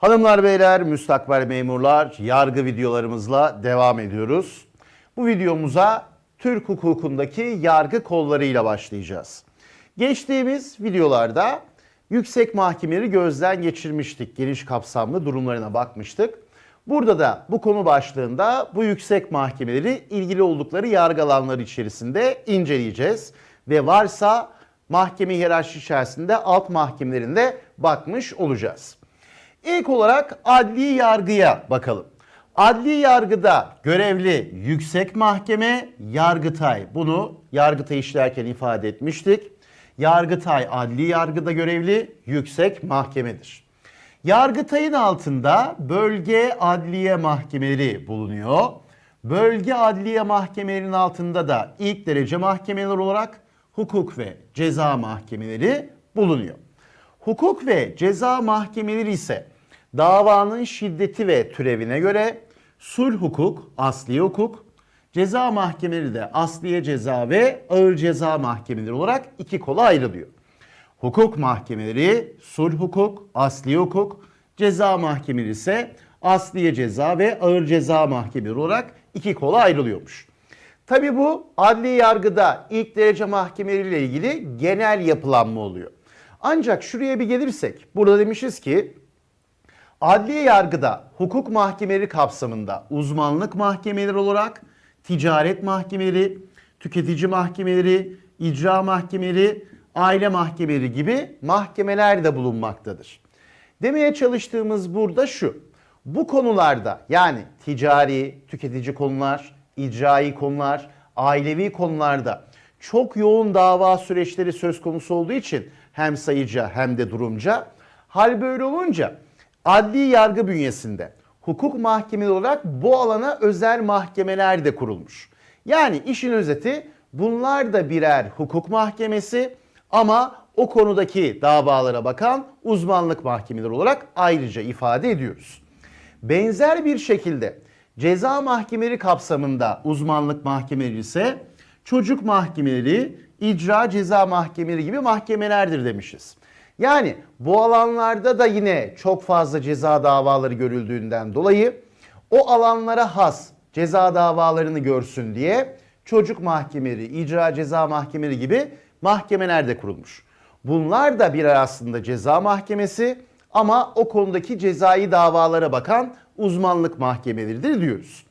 Hanımlar beyler, müstakbel memurlar, yargı videolarımızla devam ediyoruz. Bu videomuza Türk hukukundaki yargı kollarıyla başlayacağız. Geçtiğimiz videolarda yüksek mahkemeleri gözden geçirmiştik. Geniş kapsamlı durumlarına bakmıştık. Burada da bu konu başlığında bu yüksek mahkemeleri ilgili oldukları yargı alanları içerisinde inceleyeceğiz. Ve varsa mahkeme hiyerarşi içerisinde alt mahkemelerinde bakmış olacağız. İlk olarak adli yargıya bakalım. Adli yargıda görevli yüksek mahkeme Yargıtay. Bunu Yargıtay işlerken ifade etmiştik. Yargıtay adli yargıda görevli yüksek mahkemedir. Yargıtay'ın altında bölge adliye mahkemeleri bulunuyor. Bölge adliye mahkemelerinin altında da ilk derece mahkemeler olarak hukuk ve ceza mahkemeleri bulunuyor. Hukuk ve ceza mahkemeleri ise davanın şiddeti ve türevine göre sulh hukuk, asli hukuk, ceza mahkemeleri de asliye ceza ve ağır ceza mahkemeleri olarak iki kola ayrılıyor. Hukuk mahkemeleri sulh hukuk, asli hukuk, ceza mahkemeleri ise asliye ceza ve ağır ceza mahkemeleri olarak iki kola ayrılıyormuş. Tabi bu adli yargıda ilk derece mahkemeleriyle ilgili genel yapılanma oluyor. Ancak şuraya bir gelirsek burada demişiz ki adliye yargıda hukuk mahkemeleri kapsamında uzmanlık mahkemeleri olarak ticaret mahkemeleri, tüketici mahkemeleri, icra mahkemeleri, aile mahkemeleri gibi mahkemeler de bulunmaktadır. Demeye çalıştığımız burada şu. Bu konularda yani ticari, tüketici konular, icrai konular, ailevi konularda çok yoğun dava süreçleri söz konusu olduğu için hem sayıca hem de durumca hal böyle olunca adli yargı bünyesinde hukuk mahkemeleri olarak bu alana özel mahkemeler de kurulmuş. Yani işin özeti bunlar da birer hukuk mahkemesi ama o konudaki davalara bakan uzmanlık mahkemeleri olarak ayrıca ifade ediyoruz. Benzer bir şekilde ceza mahkemeleri kapsamında uzmanlık mahkemeleri ise çocuk mahkemeleri, icra ceza mahkemeleri gibi mahkemelerdir demişiz. Yani bu alanlarda da yine çok fazla ceza davaları görüldüğünden dolayı o alanlara has ceza davalarını görsün diye çocuk mahkemeleri, icra ceza mahkemeleri gibi mahkemeler de kurulmuş. Bunlar da birer aslında ceza mahkemesi ama o konudaki cezai davalara bakan uzmanlık mahkemeleridir diyoruz.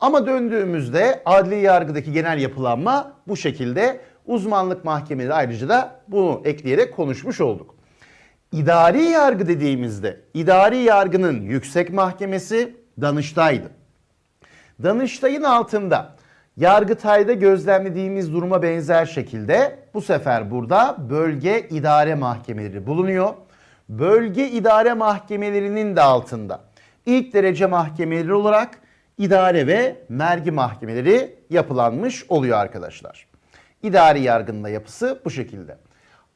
Ama döndüğümüzde adli yargıdaki genel yapılanma bu şekilde. Uzmanlık mahkemeleri ayrıca da bunu ekleyerek konuşmuş olduk. İdari yargı dediğimizde idari yargının yüksek mahkemesi Danıştay'dı. Danıştay'ın altında Yargıtay'da gözlemlediğimiz duruma benzer şekilde bu sefer burada bölge idare mahkemeleri bulunuyor. Bölge idare mahkemelerinin de altında ilk derece mahkemeleri olarak idare ve mergi mahkemeleri yapılanmış oluyor arkadaşlar. İdari yargının da yapısı bu şekilde.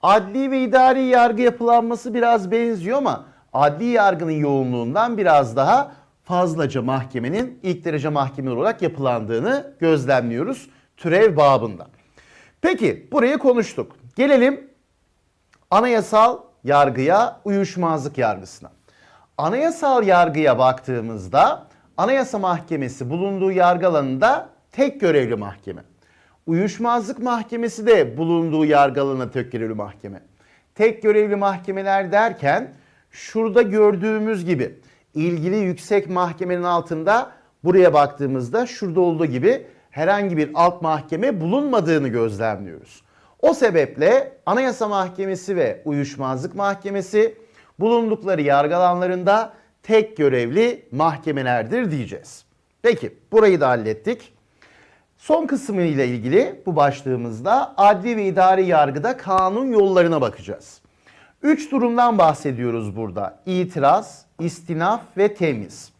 Adli ve idari yargı yapılanması biraz benziyor ama adli yargının yoğunluğundan biraz daha fazlaca mahkemenin ilk derece mahkeme olarak yapılandığını gözlemliyoruz türev babında. Peki burayı konuştuk. Gelelim anayasal yargıya, uyuşmazlık yargısına. Anayasal yargıya baktığımızda Anayasa Mahkemesi bulunduğu yargı alanında tek görevli mahkeme. Uyuşmazlık Mahkemesi de bulunduğu yargı alanında tek görevli mahkeme. Tek görevli mahkemeler derken şurada gördüğümüz gibi ilgili yüksek mahkemenin altında buraya baktığımızda şurada olduğu gibi herhangi bir alt mahkeme bulunmadığını gözlemliyoruz. O sebeple Anayasa Mahkemesi ve Uyuşmazlık Mahkemesi bulundukları yargı alanlarında tek görevli mahkemelerdir diyeceğiz. Peki burayı da hallettik. Son kısmı ile ilgili bu başlığımızda adli ve idari yargıda kanun yollarına bakacağız. Üç durumdan bahsediyoruz burada. İtiraz, istinaf ve temiz.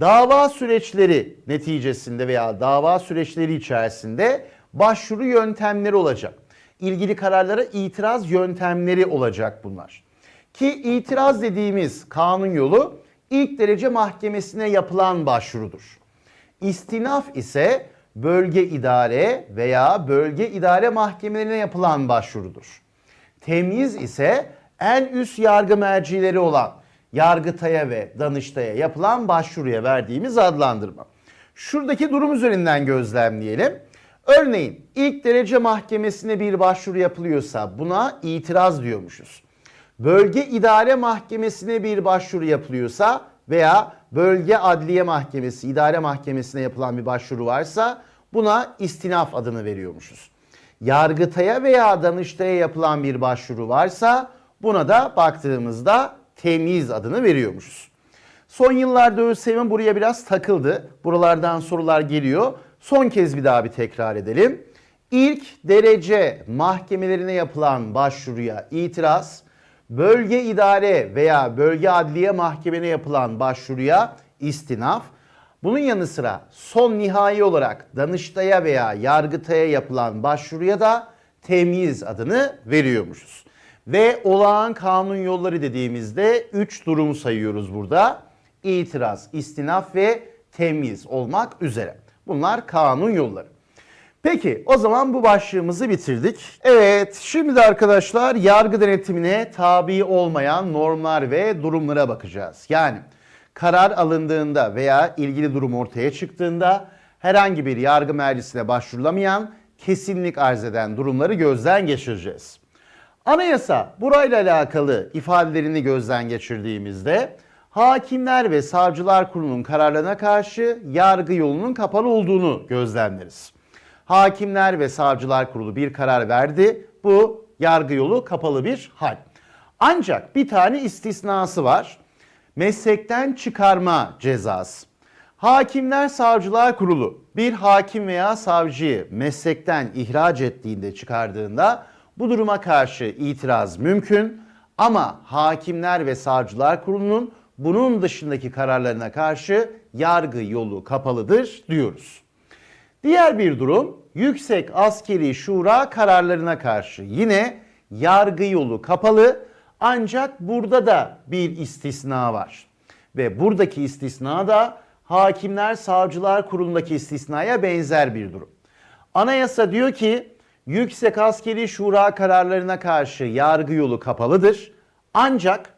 Dava süreçleri neticesinde veya dava süreçleri içerisinde başvuru yöntemleri olacak. İlgili kararlara itiraz yöntemleri olacak bunlar. Ki itiraz dediğimiz kanun yolu ilk derece mahkemesine yapılan başvurudur. İstinaf ise bölge idare veya bölge idare mahkemelerine yapılan başvurudur. Temyiz ise en üst yargı mercileri olan Yargıtay'a ve Danıştay'a yapılan başvuruya verdiğimiz adlandırma. Şuradaki durum üzerinden gözlemleyelim. Örneğin ilk derece mahkemesine bir başvuru yapılıyorsa buna itiraz diyormuşuz. Bölge idare mahkemesine bir başvuru yapılıyorsa veya bölge adliye mahkemesi, idare mahkemesine yapılan bir başvuru varsa buna istinaf adını veriyormuşuz. Yargıtay'a veya Danıştay'a yapılan bir başvuru varsa buna da baktığımızda temyiz adını veriyormuşuz. Son yıllarda ÖSYM buraya biraz takıldı. Buralardan sorular geliyor. Son kez bir daha bir tekrar edelim. İlk derece mahkemelerine yapılan başvuruya itiraz, bölge idare veya bölge adliye mahkemene yapılan başvuruya istinaf, bunun yanı sıra son nihai olarak Danıştay'a veya Yargıtay'a yapılan başvuruya da temyiz adını veriyormuşuz. Ve olağan kanun yolları dediğimizde 3 durum sayıyoruz burada. İtiraz, istinaf ve temyiz olmak üzere. Bunlar kanun yolları. Peki o zaman bu başlığımızı bitirdik. Evet şimdi arkadaşlar yargı denetimine tabi olmayan normlar ve durumlara bakacağız. Yani karar alındığında veya ilgili durum ortaya çıktığında herhangi bir yargı mercisine başvurulamayan kesinlik arz eden durumları gözden geçireceğiz. Anayasa burayla alakalı ifadelerini gözden geçirdiğimizde hakimler ve savcılar kurulunun kararlarına karşı yargı yolunun kapalı olduğunu gözlemleriz. Hakimler ve Savcılar Kurulu bir karar verdi. Bu yargı yolu kapalı bir hal. Ancak bir tane istisnası var. Meslekten çıkarma cezası. Hakimler Savcılar Kurulu bir hakim veya savcıyı meslekten ihraç ettiğinde çıkardığında bu duruma karşı itiraz mümkün ama Hakimler ve Savcılar Kurulu'nun bunun dışındaki kararlarına karşı yargı yolu kapalıdır diyoruz. Diğer bir durum Yüksek Askeri Şura kararlarına karşı yine yargı yolu kapalı ancak burada da bir istisna var. Ve buradaki istisna da Hakimler Savcılar Kurulu'ndaki istisnaya benzer bir durum. Anayasa diyor ki Yüksek Askeri Şura kararlarına karşı yargı yolu kapalıdır. Ancak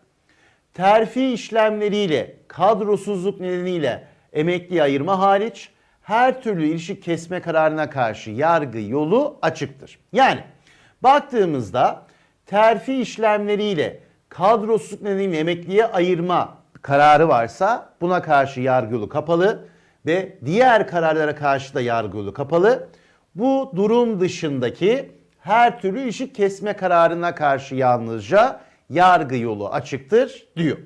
terfi işlemleriyle, kadrosuzluk nedeniyle emekli ayırma hariç her türlü ilişki kesme kararına karşı yargı yolu açıktır. Yani baktığımızda terfi işlemleriyle kadrosuzluk nedeniyle emekliye ayırma kararı varsa buna karşı yargı yolu kapalı ve diğer kararlara karşı da yargı yolu kapalı. Bu durum dışındaki her türlü ilişki kesme kararına karşı yalnızca yargı yolu açıktır diyor.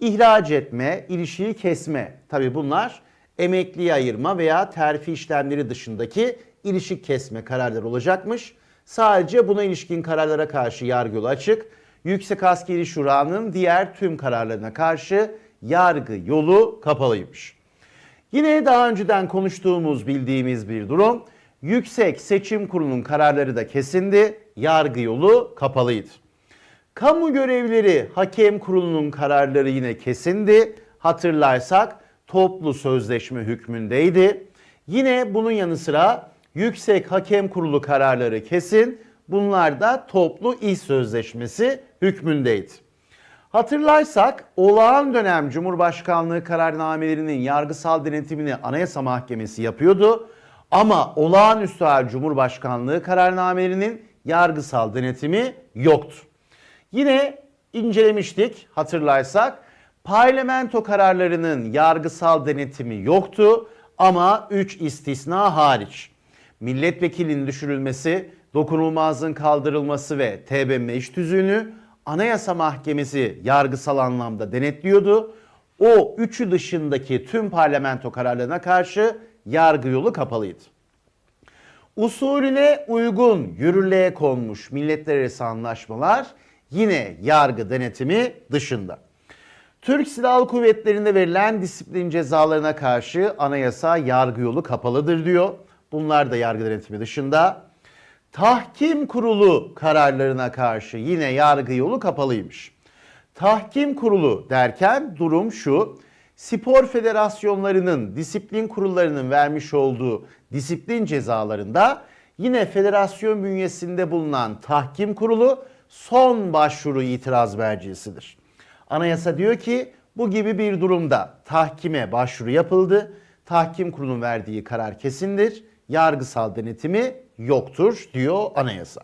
İhraç etme, ilişkiyi kesme tabi bunlar emekliye ayırma veya terfi işlemleri dışındaki ilişki kesme kararları olacakmış. Sadece buna ilişkin kararlara karşı yargı açık. Yüksek Askeri Şura'nın diğer tüm kararlarına karşı yargı yolu kapalıymış. Yine daha önceden konuştuğumuz bildiğimiz bir durum. Yüksek Seçim Kurulu'nun kararları da kesindi. Yargı yolu kapalıydı. Kamu görevleri hakem kurulunun kararları yine kesindi. Hatırlarsak toplu sözleşme hükmündeydi. Yine bunun yanı sıra Yüksek Hakem Kurulu kararları kesin. Bunlar da toplu iş sözleşmesi hükmündeydi. Hatırlarsak olağan dönem Cumhurbaşkanlığı kararnamelerinin yargısal denetimini Anayasa Mahkemesi yapıyordu. Ama olağanüstü hal Cumhurbaşkanlığı kararnamelerinin yargısal denetimi yoktu. Yine incelemiştik hatırlarsak parlamento kararlarının yargısal denetimi yoktu ama 3 istisna hariç. Milletvekilinin düşürülmesi, dokunulmazlığın kaldırılması ve TBMM iş tüzüğünü Anayasa Mahkemesi yargısal anlamda denetliyordu. O üçü dışındaki tüm parlamento kararlarına karşı yargı yolu kapalıydı. Usulüne uygun yürürlüğe konmuş milletler arası anlaşmalar yine yargı denetimi dışında. Türk Silahlı Kuvvetleri'nde verilen disiplin cezalarına karşı anayasa yargı yolu kapalıdır diyor. Bunlar da yargı denetimi dışında. Tahkim kurulu kararlarına karşı yine yargı yolu kapalıymış. Tahkim kurulu derken durum şu. Spor federasyonlarının, disiplin kurullarının vermiş olduğu disiplin cezalarında yine federasyon bünyesinde bulunan tahkim kurulu son başvuru itiraz mercisidir. Anayasa diyor ki bu gibi bir durumda tahkime başvuru yapıldı. Tahkim kurulunun verdiği karar kesindir. Yargısal denetimi yoktur diyor anayasa.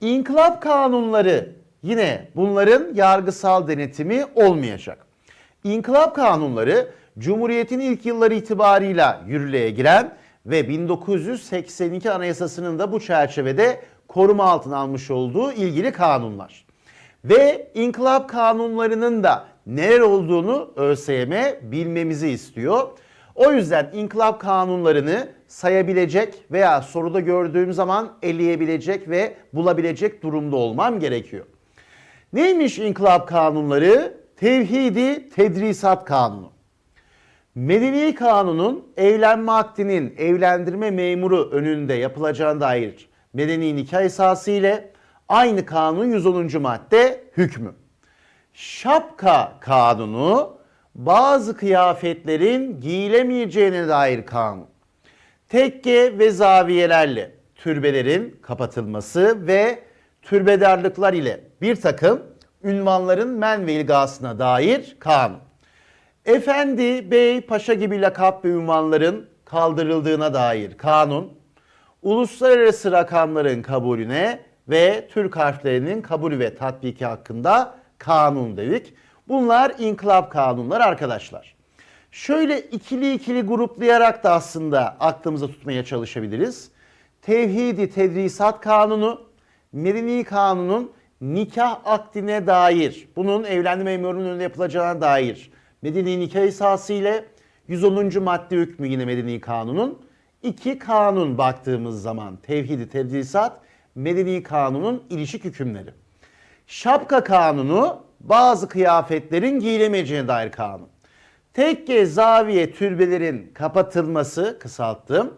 İnkılap kanunları yine bunların yargısal denetimi olmayacak. İnkılap kanunları Cumhuriyet'in ilk yılları itibarıyla yürürlüğe giren ve 1982 Anayasası'nın da bu çerçevede koruma altına almış olduğu ilgili kanunlar. Ve inkılap kanunlarının da neler olduğunu ÖSYM bilmemizi istiyor. O yüzden inkılap kanunlarını sayabilecek veya soruda gördüğüm zaman eleyebilecek ve bulabilecek durumda olmam gerekiyor. Neymiş inkılap kanunları? Tevhidi Tedrisat Kanunu. Medeni kanunun evlenme akdinin evlendirme memuru önünde yapılacağına dair medeni nikah esası ile aynı kanun 110. madde hükmü. Şapka kanunu bazı kıyafetlerin giyilemeyeceğine dair kanun. Tekke ve zaviyelerle türbelerin kapatılması ve türbedarlıklar ile bir takım ünvanların men ve ilgasına dair kanun. Efendi, bey, paşa gibi lakap ve ünvanların kaldırıldığına dair kanun, uluslararası rakamların kabulüne ve Türk harflerinin kabulü ve tatbiki hakkında kanun dedik. Bunlar inkılap kanunlar arkadaşlar. Şöyle ikili ikili gruplayarak da aslında aklımıza tutmaya çalışabiliriz. Tevhidi Tedrisat Kanunu, Medeni Kanun'un nikah akdine dair, bunun evlenme memurunun önünde yapılacağına dair Medeni nikah esası ile 110. madde hükmü yine Medeni Kanun'un iki kanun baktığımız zaman Tevhidi Tedrisat, Medeni Kanun'un ilişik hükümleri. Şapka kanunu bazı kıyafetlerin giyilemeyeceğine dair kanun. Tekke, zaviye, türbelerin kapatılması kısalttım.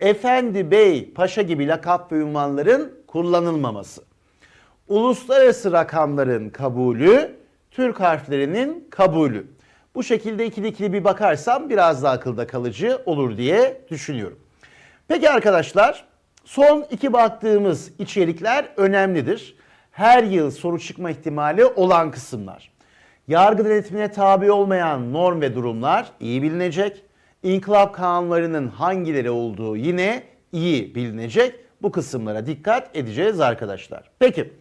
Efendi, bey, paşa gibi lakap ve ünvanların kullanılmaması. Uluslararası rakamların kabulü, Türk harflerinin kabulü. Bu şekilde ikili ikili bir bakarsam biraz daha akılda kalıcı olur diye düşünüyorum. Peki arkadaşlar son iki baktığımız içerikler önemlidir. Her yıl soru çıkma ihtimali olan kısımlar. Yargı denetimine tabi olmayan norm ve durumlar iyi bilinecek. İnkılap kanunlarının hangileri olduğu yine iyi bilinecek. Bu kısımlara dikkat edeceğiz arkadaşlar. Peki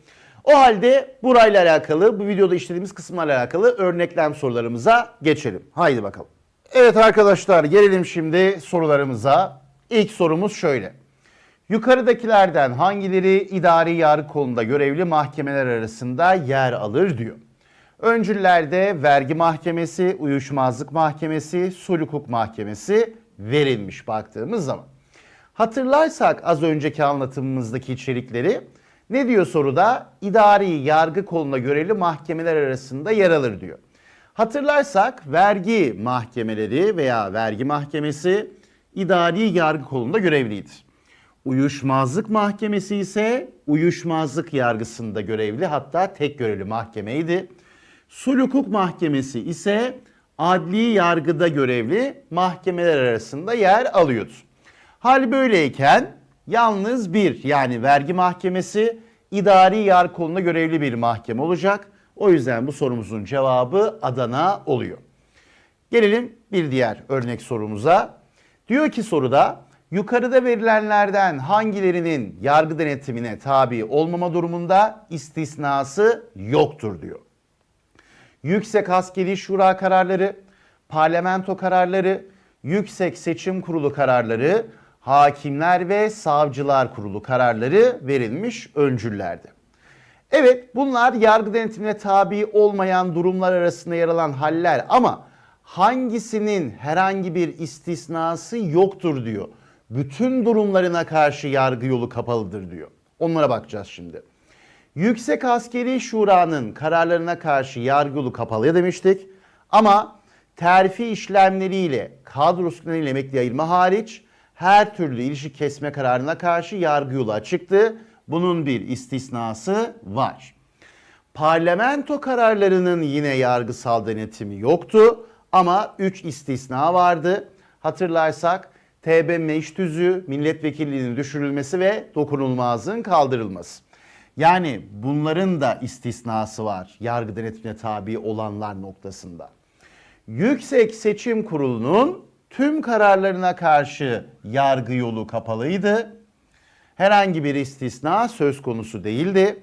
o halde burayla alakalı bu videoda işlediğimiz kısımlarla alakalı örneklem sorularımıza geçelim. Haydi bakalım. Evet arkadaşlar gelelim şimdi sorularımıza. İlk sorumuz şöyle. Yukarıdakilerden hangileri idari yargı kolunda görevli mahkemeler arasında yer alır diyor. Öncüllerde vergi mahkemesi, uyuşmazlık mahkemesi, sulh hukuk mahkemesi verilmiş baktığımız zaman. Hatırlarsak az önceki anlatımımızdaki içerikleri ne diyor soruda? İdari yargı koluna görevli mahkemeler arasında yer alır diyor. Hatırlarsak vergi mahkemeleri veya vergi mahkemesi idari yargı kolunda görevlidir. Uyuşmazlık mahkemesi ise uyuşmazlık yargısında görevli hatta tek görevli mahkemeydi. Sulh hukuk mahkemesi ise adli yargıda görevli mahkemeler arasında yer alıyordu. Hal böyleyken yalnız bir yani vergi mahkemesi idari yargı koluna görevli bir mahkeme olacak. O yüzden bu sorumuzun cevabı Adana oluyor. Gelelim bir diğer örnek sorumuza. Diyor ki soruda yukarıda verilenlerden hangilerinin yargı denetimine tabi olmama durumunda istisnası yoktur diyor. Yüksek Askeri Şura kararları, parlamento kararları, Yüksek Seçim Kurulu kararları, Hakimler ve Savcılar Kurulu kararları verilmiş öncüllerde. Evet bunlar yargı denetimine tabi olmayan durumlar arasında yer alan haller ama hangisinin herhangi bir istisnası yoktur diyor. Bütün durumlarına karşı yargı yolu kapalıdır diyor. Onlara bakacağız şimdi. Yüksek Askeri Şura'nın kararlarına karşı yargı yolu kapalı demiştik. Ama terfi işlemleriyle kadro ile emekli ayırma hariç her türlü ilişki kesme kararına karşı yargı yolu açıktı. Bunun bir istisnası var. Parlamento kararlarının yine yargısal denetimi yoktu ama 3 istisna vardı. Hatırlarsak TB meclis tüzüğü, milletvekilliğinin düşürülmesi ve dokunulmazlığın kaldırılması. Yani bunların da istisnası var yargı denetimine tabi olanlar noktasında. Yüksek Seçim Kurulu'nun tüm kararlarına karşı yargı yolu kapalıydı. Herhangi bir istisna söz konusu değildi.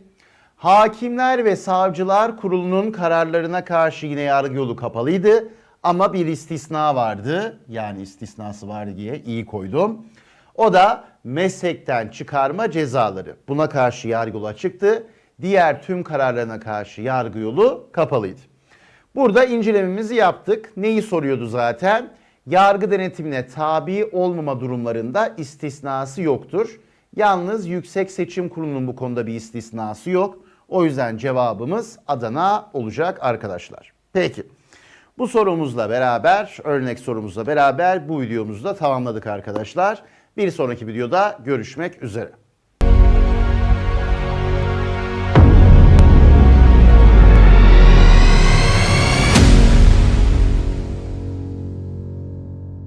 Hakimler ve Savcılar Kurulu'nun kararlarına karşı yine yargı yolu kapalıydı. Ama bir istisna vardı. Yani istisnası var diye iyi koydum. O da meslekten çıkarma cezaları. Buna karşı yargı yolu açıktı. Diğer tüm kararlarına karşı yargı yolu kapalıydı. Burada incelememizi yaptık. Neyi soruyordu zaten? Yargı denetimine tabi olmama durumlarında istisnası yoktur. Yalnız Yüksek Seçim Kurulu'nun bu konuda bir istisnası yok. O yüzden cevabımız Adana olacak arkadaşlar. Peki. Bu sorumuzla beraber, örnek sorumuzla beraber bu videomuzu da tamamladık arkadaşlar. Bir sonraki videoda görüşmek üzere.